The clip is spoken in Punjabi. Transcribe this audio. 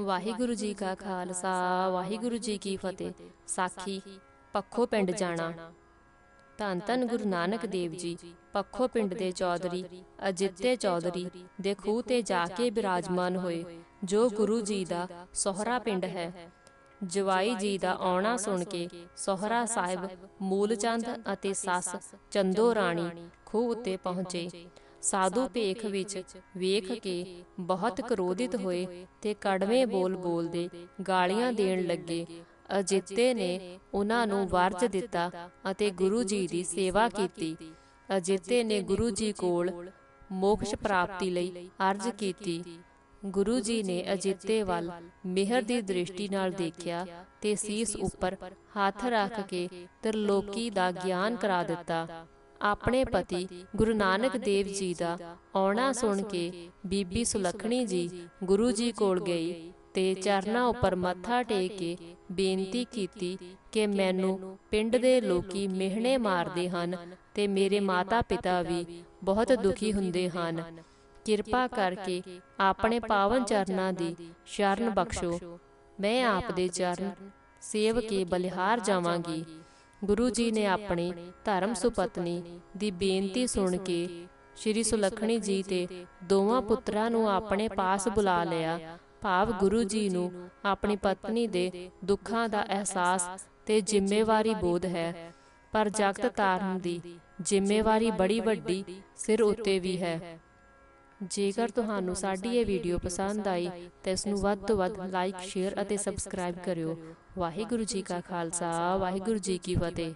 ਵਾਹਿਗੁਰੂ ਜੀ ਕਾ ਖਾਲਸਾ, ਵਾਹਿਗੁਰੂ ਜੀ ਕੀ ਫਤਿਹ। ਸਾਖੀ, ਪੱਖੋ ਪਿੰਡ ਜਾਣਾ। ਧੰਨ ਧੰਨ ਗੁਰੂ ਨਾਨਕ ਦੇਵ ਜੀ, ਪੱਖੋ ਪਿੰਡ ਦੇ ਚੌਧਰੀ, ਅਜਿੱਤੇ ਚੌਧਰੀ ਦੇ ਖੂਹ ਤੇ ਜਾ ਕੇ ਬਿਰਾਜਮਾਨ ਹੋਏ, ਜੋ ਗੁਰੂ ਜੀ ਦਾ ਸੋਹਰਾ ਪਿੰਡ ਹੈ। ਜਵਾਈ ਜੀ ਦਾ ਆਉਣਾ ਸੁਣ ਕੇ ਸੋਹਰਾ ਸਾਹਿਬ ਮੂਲਚੰਦ ਅਤੇ ਸੱਸ ਚੰਦੋ ਰਾਣੀ ਖੂਹ ਉੱਤੇ ਪਹੁੰਚੇ। ਸਾਧੂ ਭੇਖ ਵਿੱਚ ਵੇਖ ਕੇ ਬਹੁਤ ਕਰੋਧਿਤ ਹੋਏ ਤੇ ਕੜਵੇਂ ਬੋਲ ਬੋਲਦੇ ਗਾਲੀਆਂ ਦੇਣ ਲੱਗੇ। ਅਜਿੱਤੇ ਨੇ ਉਹਨਾਂ ਨੂੰ ਵਰਜ ਦਿੱਤਾ ਅਤੇ ਗੁਰੂ ਜੀ ਦੀ ਸੇਵਾ ਕੀਤੀ। ਅਜਿੱਤੇ ਨੇ ਗੁਰੂ ਜੀ ਕੋਲ ਮੋਕਸ਼ ਪ੍ਰਾਪਤੀ ਲਈ ਅਰਜ਼ ਕੀਤੀ। ਗੁਰੂ ਜੀ ਨੇ ਅਜਿੱਤੇ ਵੱਲ ਮਿਹਰ ਦੀ ਦ੍ਰਿਸ਼ਟੀ ਨਾਲ ਦੇਖਿਆ ਤੇ ਸੀਸ ਉੱਪਰ ਹੱਥ ਰੱਖ ਕੇ ਤਰਲੋਕੀ ਦਾ ਗਿਆਨ ਕਰਾ ਦਿੱਤਾ। ਆਪਣੇ ਪਤੀ ਗੁਰੂ ਨਾਨਕ ਦੇਵ ਜੀ ਦਾ ਆਉਣਾ ਸੁਣ ਕੇ ਬੀਬੀ ਸੁਲੱਖਣੀ ਜੀ ਗੁਰੂ ਜੀ ਕੋਲ ਗਈ ਤੇ ਚਰਨਾਂ ਉੱਪਰ ਮੱਥਾ ਟੇਕ ਕੇ ਬੇਨਤੀ ਕੀਤੀ ਕਿ ਮੈਨੂੰ ਪਿੰਡ ਦੇ ਲੋਕੀ ਮਿਹਣੇ ਮਾਰਦੇ ਹਨ ਤੇ ਮੇਰੇ ਮਾਤਾ-ਪਿਤਾ ਵੀ ਬਹੁਤ ਦੁਖੀ ਹੁੰਦੇ ਹਨ। ਕਿਰਪਾ ਕਰਕੇ ਆਪਣੇ ਪਾਵਨ ਚਰਨਾਂ ਦੀ ਸ਼ਰਨ ਬਖਸ਼ੋ। ਮੈਂ ਆਪ ਦੇ ਚਰਨ ਸੇਵ ਕੇ ਬਲਿਹਾਰ ਜਾਵਾਂਗੀ। ਗੁਰੂ ਜੀ ਨੇ ਆਪਣੀ ਧਰਮ ਸੁਪਤਨੀ ਦੀ ਬੇਨਤੀ ਸੁਣ ਕੇ ਸ਼੍ਰੀ ਸੁਲੱਖਣੀ ਜੀ ਤੇ ਦੋਵਾਂ ਪੁੱਤਰਾਂ ਨੂੰ ਆਪਣੇ ਪਾਸ ਬੁਲਾ ਲਿਆ। ਭਾਵ ਗੁਰੂ ਜੀ ਨੂੰ ਆਪਣੀ ਪਤਨੀ ਦੇ ਦੁੱਖਾਂ ਦਾ ਅਹਿਸਾਸ ਤੇ ਜ਼ਿੰਮੇਵਾਰੀ ਬੋਧ ਹੈ। ਪਰ ਜਗਤ ਤਾਰਨ ਦੀ ਜ਼ਿੰਮੇਵਾਰੀ ਬੜੀ ਵੱਡੀ ਸਿਰ ਉੱਤੇ ਵੀ ਹੈ। ਜੇਕਰ ਤੁਹਾਨੂੰ ਸਾਡੀ ਇਹ ਵੀਡੀਓ ਪਸੰਦ ਆਈ, ਤਾਂ ਇਸ ਨੂੰ ਵੱਧ ਤੋਂ ਵੱਧ ਲਾਈਕ ਸ਼ੇਅਰ ਅਤੇ ਸਬਸਕ੍ਰਾਈਬ ਕਰਿਓ। ਵਾਹਿਗੁਰੂ ਜੀ ਕਾ ਖਾਲਸਾ, ਵਾਹਿਗੁਰੂ ਜੀ ਕੀ ਫਤਿਹ।